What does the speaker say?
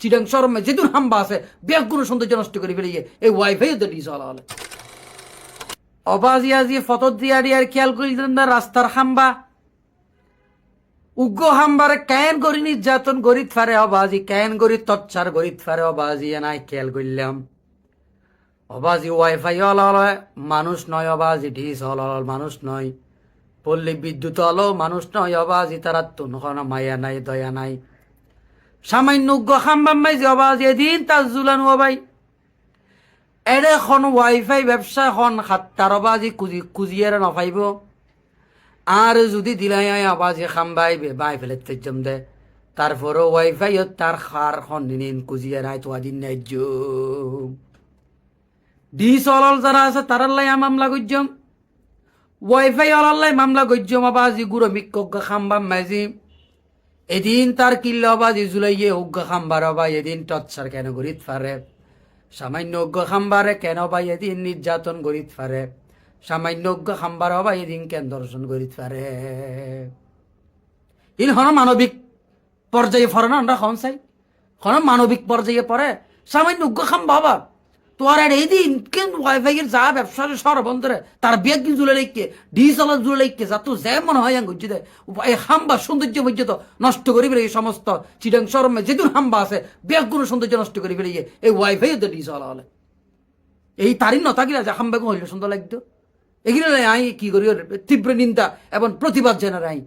চিডাং শরমে যেদুন হাম্বা আছে ব্যাগুলো সৌন্দর্য নষ্ট করে ফেলিয়ে এই ওয়াইফাই ওদের ডিস হলে অবাজি আজি ফটো দিয়া দিয়ার খেয়াল করি না রাস্তার হাম্বা? উগ্র হাম্বারে কেন করি নির্যাতন গরিত ফারে অবাজি? কেন গরি তচ্ছার গরিত ফারে অবাজি? নাই খেয়াল করলাম। অবাজি ওয়াইফাই হল মানুষ নয় অবাজি ঢিস হল মানুষ নয়। পল্লী বিদ্যুৎ হলো মানুষ নয় অবাজি তারা মায়া নাই, দয়া নাই। সামান্য উগ্র হাম্বাম মাই যে অবাজি এদিন তার জুলানো অবাই এডে খন ওয়াইফাই ব্যবসা, খন সাতটার অবাজি কুজি কুজিয়ার নফাইব। আর যদি দিলাই আবাজে খাম্বাই বাই ফেলে তেজম দে। তারপরও ওয়াইফাই তার খার খন দিন কুজিয়ার আয় তো আদিন ন্যায্য ডি সলল যারা আছে তারার লাই মামলা গজ্জম। ওয়াইফাই অলাল্লাই মামলা গজ্জম আবাজি গুড়ো মিক্ক খাম্বাম মাইজি এদিন তার কিল্ল আবাজি জুলাইয়ে উগ্র খাম্বার বা এদিন টচ্ছার কেন গরিত পারে সামান্য উগ্র খাম্বারে কেন বা এদিন নির্যাতন গরিত পারে সামান্য উগ্র খাম্বার বা এদিন কেন দর্শন গরিত পারে ইন হন মানবিক পর্যায়ে পড়ে না, আমরা খন চাই। হন মানবিক পর্যায়ে পড়ে, সামান্য উগ্র খাম বাবা তোর এই দিন কেন ওয়াইফাই এর যা ব্যবসা সরবন্ধরে তার বেগ কিন্তু জুলে লেখকে যা তো যে মনে হয় আঙ্গুজি দেয় এই হাম্বা সৌন্দর্য নষ্ট করি এই সমস্ত চিডাং শরমে যেদুন হাম্বা আছে বেগুলো সৌন্দর্য নষ্ট করি ফেলে এই ওয়াইফাই ডিজিটাল হলে। এই তারিন নথাকিলা যে হাম্বাকে হইলে সুন্দর লাগতো। এগুলো আই কি করি তীব্র নিন্দা এবং প্রতিবাদ জানার আই।